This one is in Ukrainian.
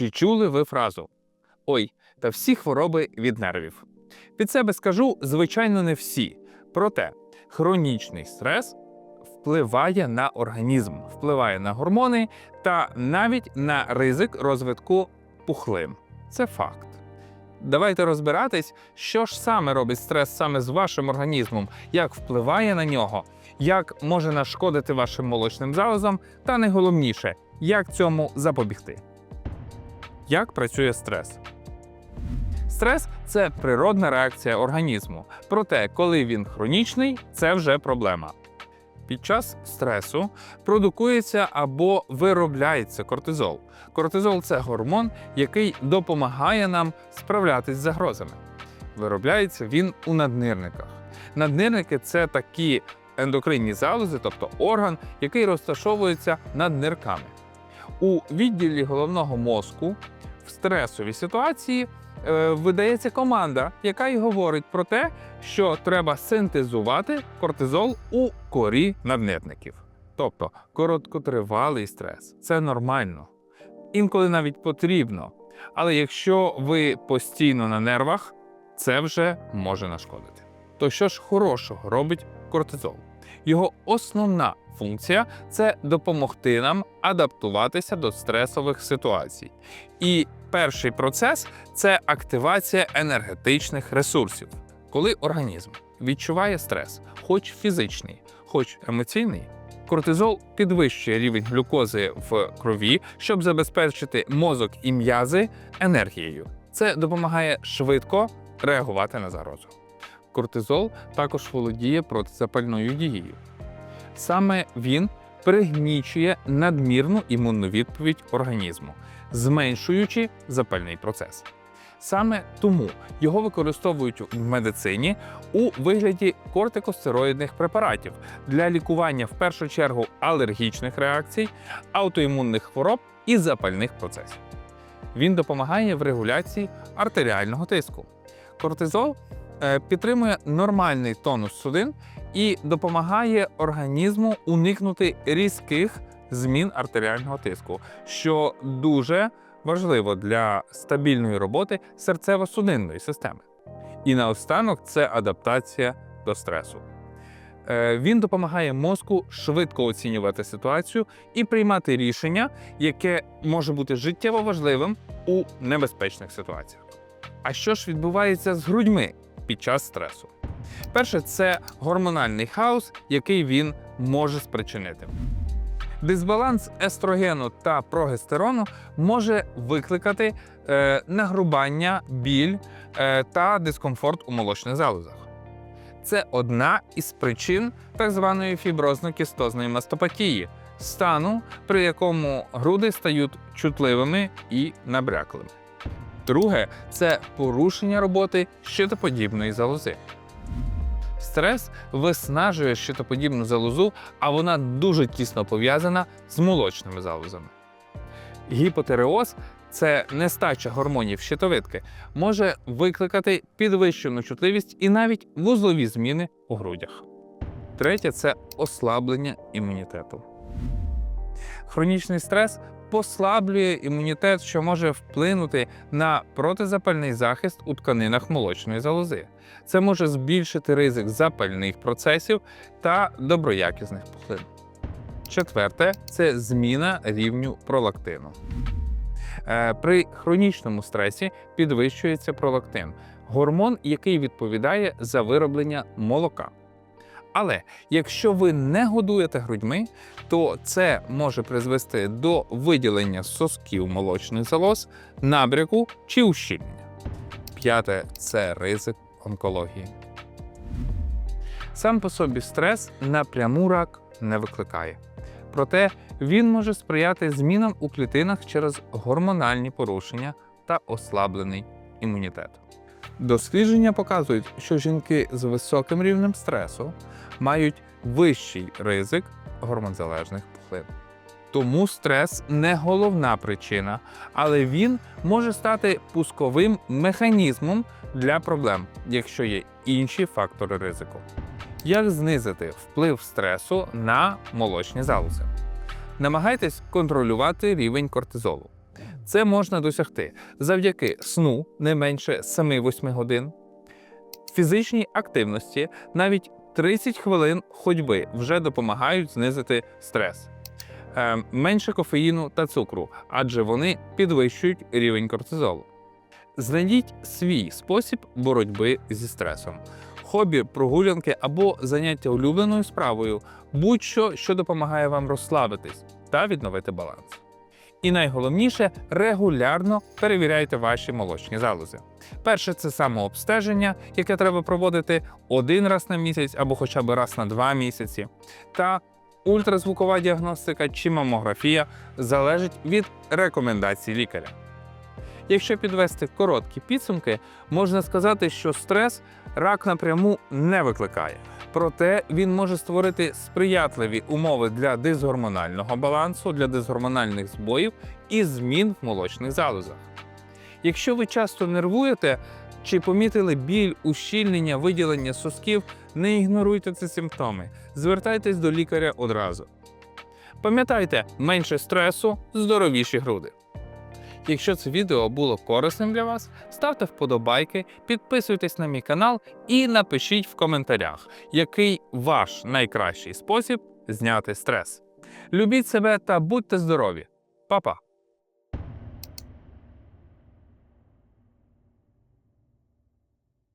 Чи чули ви фразу? Ой, та всі хвороби від нервів. Під себе скажу, звичайно, не всі. Проте хронічний стрес впливає на організм, впливає на гормони та навіть на ризик розвитку пухлин. Це факт. Давайте розбиратись, що ж саме робить стрес саме з вашим організмом, як впливає на нього, як може нашкодити вашим молочним залозам, та найголовніше, як цьому запобігти. Як працює стрес? Стрес це природна реакція організму. Проте, коли він хронічний, це вже проблема. Під час стресу продукується або виробляється кортизол. Кортизол це гормон, який допомагає нам справлятись з загрозами. Виробляється він у наднирниках. Наднирники це такі ендокринні залози, тобто орган, який розташовується над нирками. У відділі головного мозку в стресовій ситуації е, видається команда, яка й говорить про те, що треба синтезувати кортизол у корі наднирників. Тобто короткотривалий стрес це нормально, інколи навіть потрібно. Але якщо ви постійно на нервах, це вже може нашкодити. То що ж хорошого робить кортизол? Його основна функція це допомогти нам адаптуватися до стресових ситуацій. І перший процес це активація енергетичних ресурсів. Коли організм відчуває стрес, хоч фізичний, хоч емоційний, кортизол підвищує рівень глюкози в крові, щоб забезпечити мозок і м'язи енергією. Це допомагає швидко реагувати на загрозу. Кортизол також володіє протизапальною дією. Саме він пригнічує надмірну імунну відповідь організму, зменшуючи запальний процес. Саме тому його використовують в медицині у вигляді кортикостероїдних препаратів для лікування в першу чергу алергічних реакцій, аутоімунних хвороб і запальних процесів. Він допомагає в регуляції артеріального тиску. Кортизол підтримує нормальний тонус судин і допомагає організму уникнути різких змін артеріального тиску, що дуже важливо для стабільної роботи серцево-судинної системи. І наостанок це адаптація до стресу. Е, Він допомагає мозку швидко оцінювати ситуацію і приймати рішення, яке може бути життєво важливим у небезпечних ситуаціях. А що ж відбувається з грудьми під час стресу? Перше, це гормональний хаос, який він може спричинити. Дисбаланс естрогену та прогестерону може викликати е, нагрубання, біль е, та дискомфорт у молочних залозах. Це одна із причин так званої фіброзно-кістозної мастопатії, стану, при якому груди стають чутливими і набряклими. Друге це порушення роботи щитоподібної залози. Стрес виснажує щитоподібну залозу, а вона дуже тісно пов'язана з молочними залозами. Гіпотереоз це нестача гормонів щитовидки, може викликати підвищену чутливість і навіть вузлові зміни у грудях. Третє це ослаблення імунітету. Хронічний стрес послаблює імунітет, що може вплинути на протизапальний захист у тканинах молочної залози. Це може збільшити ризик запальних процесів та доброякісних пухлин. Четверте це зміна рівню пролактину. Е, При хронічному стресі підвищується пролактин гормон, який відповідає за вироблення молока. Але якщо ви не годуєте грудьми, то це може призвести до виділення сосків молочних залоз, набряку чи ущільнення. П'яте це ризик онкології. Сам по собі стрес напряму рак не викликає. Проте він може сприяти змінам у клітинах через гормональні порушення та ослаблений імунітет. Дослідження показують, що жінки з високим рівнем стресу мають вищий ризик гормонзалежних пухлин. Тому стрес не головна причина, але він може стати пусковим механізмом для проблем, якщо є інші фактори ризику. Як знизити вплив стресу на молочні залози? Намагайтесь контролювати рівень кортизолу. Це можна досягти завдяки сну не менше 7-8 годин, фізичній активності, навіть 30 хвилин ходьби вже допомагають знизити стрес. Е, менше кофеїну та цукру, адже вони підвищують рівень кортизолу. Знайдіть свій спосіб боротьби зі стресом. Хобі, прогулянки або заняття улюбленою справою будь-що, що допомагає вам розслабитись та відновити баланс. І найголовніше регулярно перевіряйте ваші молочні залози. Перше це самообстеження, яке треба проводити один раз на місяць або хоча б раз на два місяці. Та ультразвукова діагностика чи мамографія залежить від рекомендацій лікаря. Якщо підвести короткі підсумки, можна сказати, що стрес рак напряму не викликає. Проте він може створити сприятливі умови для дисгормонального балансу, для дисгормональних збоїв і змін в молочних залозах. Якщо ви часто нервуєте чи помітили біль, ущільнення, виділення сосків, не ігноруйте ці симптоми. Звертайтесь до лікаря одразу. Пам'ятайте, менше стресу, здоровіші груди. Якщо це відео було корисним для вас, ставте вподобайки, підписуйтесь на мій канал і напишіть в коментарях, який ваш найкращий спосіб зняти стрес. Любіть себе та будьте здорові. Па-па!